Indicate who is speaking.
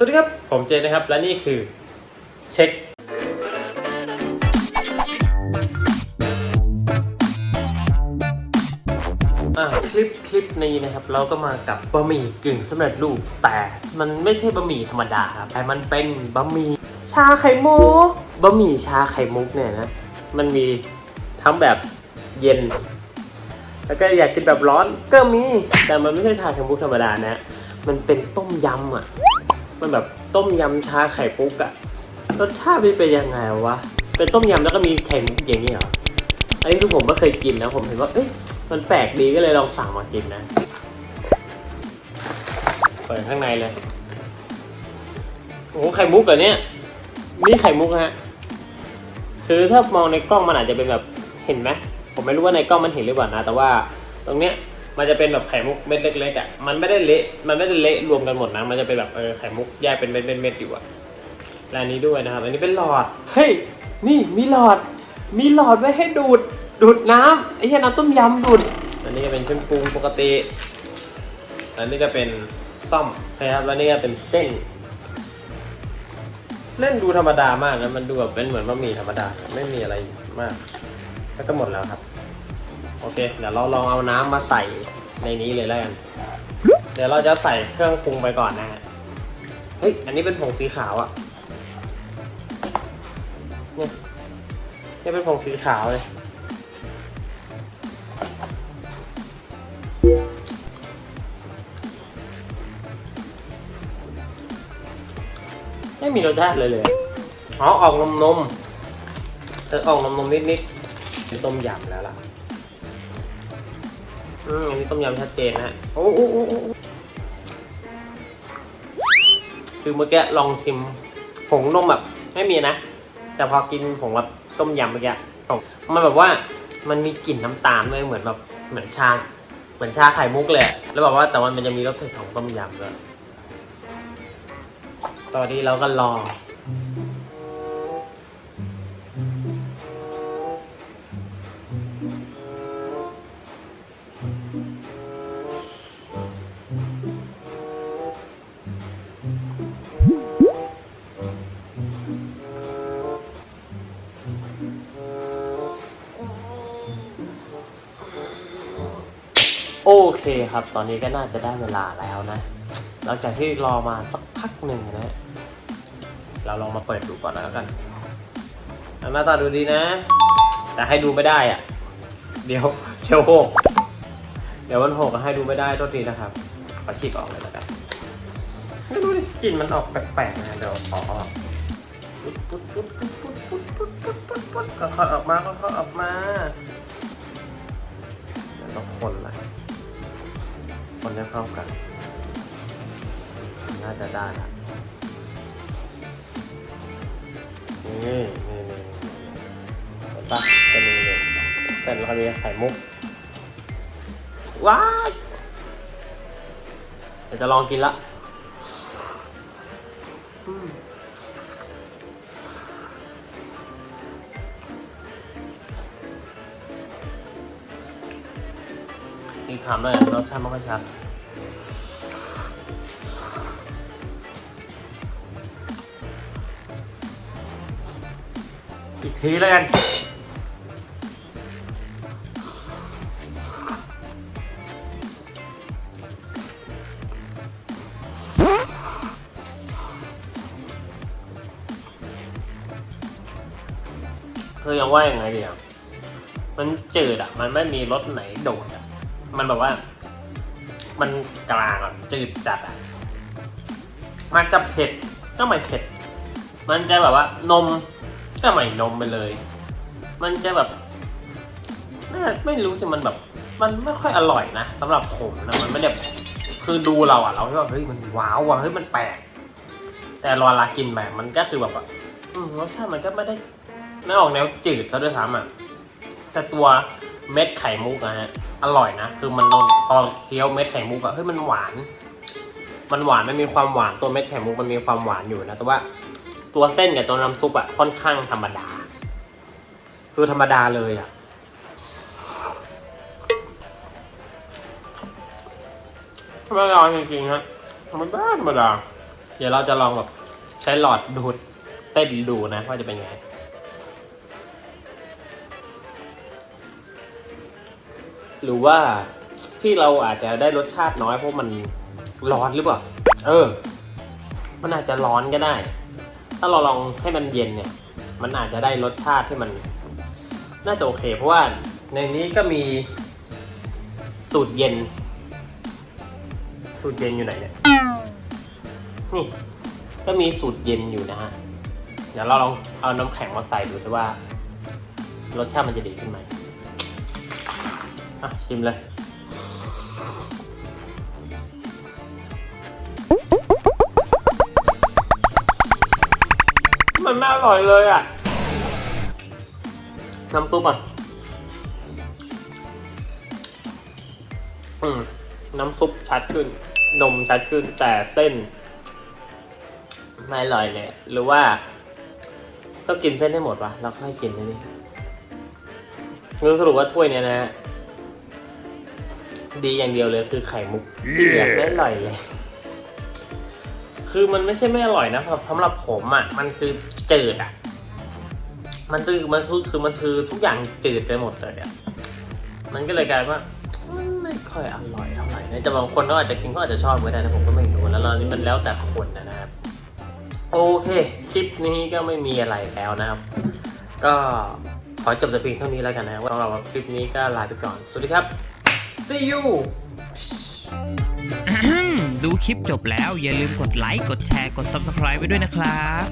Speaker 1: สวัสดีครับ ผมเจนนะครับ และนี่คือเช็ค อ่าคลิปคลิปนี้นะครับ เราก็มากับบะหมี่กึ่งสำเร็จรูป แต่มันไม่ใช่บะหมี่ธรรมดาครับ แต่มันเป็นบะหมี่ชาไข่มุก บะหมี่ชาไข่มุกเนี่ยนะ มันมีทั้งแบบเย็น แล้วก็อยากกินแบบร้อนก็มี แต่มันไม่ใช่ชาไข่มุกธรรมดานะ มันเป็นต้มยำอะ มันแบบต้มยำชาไข่มุกอะรสชาติมันเป็นยังไงวะ เป็นต้มยำแล้วก็มีไข่มุกอย่างนี้เหรอ อันนี้คือผมก็เคยกินนะผมเห็นว่าเอ๊ะมันแปลกดีก็เลยลองสั่งมากินนะ เปิดข้างในเลย โอ้โหไข่มุกเหรอเนี่ย นี่ไข่มุกฮะ คือถ้ามองในกล้องมันอาจจะเป็นแบบเห็นไหม ผมไม่รู้ว่าในกล้องมันเห็นหรือเปล่านะ แต่ว่าตรงเนี้ย มันจะเป็นแบบไข่มุกเม็ดเล็กๆอะ มันไม่ได้เละ มันไม่ได้เละรวมกันหมดนะ มันจะเป็นแบบเออไข่มุกแยกเป็นเม็ดๆๆอยู่อะและนี้ด้วยนะครับ อันนี้เป็นหลอด เฮ้ย นี่มีหลอด มีหลอดไว้ให้ดูด ดูดน้ำไอ้เหี้ยน้ำต้มยำดูด อันนี้ก็เป็นเครื่องปรุงปกติ อันนี้ก็เป็นซ่อมนะครับ แล้วนี่ก็เป็นเส้น เล่นดูธรรมดามากนะ มันดูแบบเป็นเหมือนบะหมี่ธรรมดา ไม่มีอะไรมากแล้วก็หมดแล้วครับ โอเค เดี๋ยวเราลองเอาน้ำมาใส่ในนี้เลยแล้วกัน เดี๋ยวเราจะใส่เครื่องปรุงไปก่อนนะฮะ เฮ้ย อันนี้เป็นผงสีขาวอะ่ะเนี่ยนี่เป็นผงสีขาวเลยไม่มีรสชาติเลยเลยอ๋อออกนมนมเออออกนมนมนิดนิดๆเป็นต้มยำแล้วล่ะ อืมอันนี้ต้มยำชัดเจนนะฮะโอ้โอ้โอ้โอ้คือเมื่อกี้ลองชิมผงนมแบบไม่มีนะ แต่พอกินผงแบบต้มยำเมื่อกี้ผมมันแบบว่ามันมีกลิ่นน้ำตาลด้วยเหมือนแบบเหมือนชาเหมือนชาไข่มุกเลยอะแล้วแบบว่าแต่ว่ามันจะมีรสเผ็ดของต้มยำด้วยตอนนี้เราก็รอ เคครับ ตอนนี้ก็น่าจะได้เวลาแล้วนะ หลังจากที่รอมาสักพักหนึ่งนะ เราลองมาเปิดดูก่อนแล้วกันหน้าตาดูดีนะ แต่ให้ดูไม่ได้อะ เดี๋ยวเชียวโหกเดี๋ยววันโหกก็ให้ดูไม่ได้โทษทีนะครับขอฉีกออกเลยแล้วกันไม่รู้ดิกลิ่นมันออกแปลกๆนะเดี๋ยวขอออกปุ๊บปุ๊บปุ๊บปุ๊บปุ๊บปุ๊บปุ๊บปุ๊บปุ๊บปุ๊บค่อยออกมาค่อยๆออกมาเดี๋ยวต้องคนละ คนให้เข้ากัน น่าจะได้นะนี่นี่นี่เห็นปะจะมีเลยเส้นแล้วก็มีไข่มุก ว้ายเดี๋ยวจะลองกินละ อืมอีกคำเลยรสชาติไม่ค่อยชัดอีกทีแล้วกันคือยังว่ายังไงดีอะมันจืดอะ มันไม่มีรสไหนโดดอะ มันแบบว่า มันกลางอะจืดจัดอะมันจะเผ็ดก็ไม่เผ็ด มันจะแบบว่านมก็ไม่นมไปเลย มันจะแบบไม่ไม่รู้สิมันแบบ มันไม่ค่อยอร่อยนะสำหรับผมนะมันไม่ได้คือดูเราอะเราคิดว่าเฮ้ยมันว้าวว่ะเฮ้ยมันแปลกแต่รอลากินแบบมันก็คือแบบอืมรสชาติมันก็ไม่ได้ไม่ออกแนวจืดซะด้วยซ้ำอะแต่ตัว เม็ดไข่มุกอะฮะอร่อยนะ คือมันนพอเคี้ยวเม็ดไข่มุกอะเฮ้ยมันหวาน มันหวานมันมีความหวานตัวเม็ดไข่มุกมันมีความหวานอยู่นะ แต่ว่าตัวเส้นกับตัวน้ำซุปอะค่อนข้างธรรมดา คือธรรมดาเลยอะธรรมดาจริงๆฮะธรรมดาธรรมดา เดี๋ยวเราจะลองแบบใช้หลอดดูดเต้นดูนะว่าจะเป็นไง หรือว่าที่เราอาจจะได้รสชาติน้อยเพราะมันร้อนหรือเปล่า เออ มันอาจจะร้อนก็ได้ ถ้าเราลองให้มันเย็นเนี่ย มันอาจจะได้รสชาติที่มัน น่าจะโอเค เพราะว่าในนี้ก็มีสูตรเย็น สูตรเย็นอยู่ไหนเนี่ย นี่ ก็มีสูตรเย็นอยู่นะฮะ เดี๋ยวเราลองเอาน้ำแข็งมาใส่ดูสิว่า รสชาติมันจะดีขึ้นไหม อะชิมเลย มันไม่อร่อยเลยอะ น้ำซุปอะ อืม น้ำซุปชัดขึ้น นมชัดขึ้นแต่เส้น ไม่อร่อยเลยหรือว่าต้องกินเส้นให้หมดวะแล้วค่อยกินนะนี่คือสรุปว่าถ้วยเนี้ยนะ ดีอย่างเดียวเลยคือไข่มุกที่เหลือไม่อร่อยเลยคือมันไม่ใช่ไม่อร่อยนะสำหรับสำหรับผมอะ มันคือจืดอะ มันคือมันคือคือมันคือทุกอย่างจืดไปหมดเลยอะ มันก็เลยกลายว่ามันไม่ค่อยอร่อยเท่าไหร่นะจะบางคนก็อาจจะกินเขาอาจจะชอบก็ได้นะผมก็ไม่รู้แล้วเรานี่มันแล้วแต่คนนะนะครับโอเค คลิปนี้ก็ไม่มีอะไรแล้วนะครับ ก็ขอจบแต่เพียงเท่านี้แล้วกันนะว่าสำหรับคลิปนี้ก็ลาไปก่อน สวัสดีครับ see you
Speaker 2: ดูคลิปจบแล้วอย่าลืมกดไลค์ กดแชร์ กด Subscribe ไว้ด้วยนะครับ